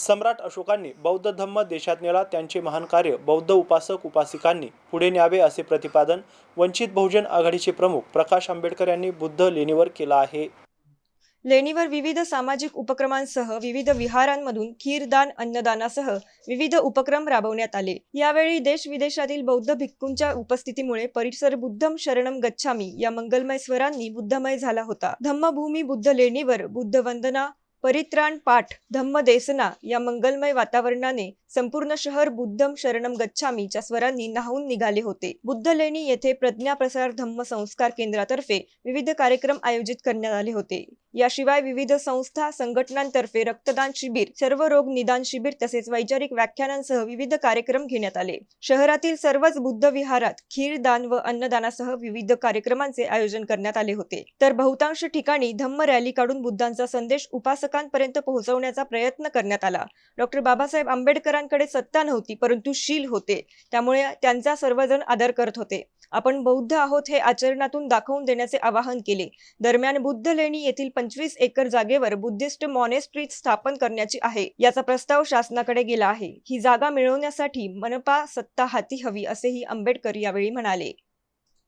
सम्राट अशोकांनी बौद्ध धम्म देशात नेला. त्यांचे महान कार्य बौद्ध उपासक उपासिकांनी पुढे न्यावे असे प्रतिपादन वंचित बहुजन आघाडीचे प्रमुख प्रकाश आंबेडकर यांनी बुद्ध लेणीवर केला आहे. लेणीवर विविध सामाजिक उपक्रमांसह विविध विहारांमधून खीरदान अन्नदानासह विविध उपक्रम राबवण्यात आले. यावेळी देश विदेशातील बौद्ध भिक्खूंच्या उपस्थितीमुळे परिसर बुद्धम शरणम गच्छामी या मंगलमय स्वरांनी बुद्धमय झाला होता. धम्मभूमी बुद्ध लेणीवर बुद्ध वंदना परित्राण पाठ धम्म देसना या मंगलमय वातावरणाने संपूर्ण शहर बुद्धम शरणम गच्छामीच्या स्वरांनी नाहून निघाले होते. बुद्ध लेणी येथे प्रज्ञा प्रसार धम्म संस्कार केंद्रातर्फे विविध कार्यक्रम आयोजित करण्यात आले होते. याशिवाय विविध संस्था संघटनांतर्फे रक्तदान शिबिर सर्व रोग निदान शिबिर तसेच वैचारिक व्याख्यानांसह विविध कार्यक्रम घेण्यात आले. शहरातील सर्वच बुद्ध विहारात खीरदान व अन्नदानासह विविध कार्यक्रमांचे आयोजन करण्यात आले होते. तर बहुतांश ठिकाणी धम्म रॅली काढून बुद्धांचा संदेश उपासकांपर्यंत पोहोचवण्याचा प्रयत्न करण्यात आला. डॉक्टर बाबासाहेब आंबेडकरांकडे सत्ता नव्हती परंतु शील होते. त्यामुळे त्यांचा सर्वजण आदर करत होते. आपण बौद्ध आहोत हे आचरणातून दाखवून देण्याचे आवाहन केले. दरम्यान बुद्ध लेणी येथील पंचवीस एकर जागेवर बुद्धिस्ट मॉनेस्ट्री स्थापन करण्याची आहे. याचा प्रस्ताव शासनाकडे गेला आहे. ही जागा मिळवण्यासाठी मनपा सत्ता हाती हवी असेही आंबेडकर यावेळी म्हणाले.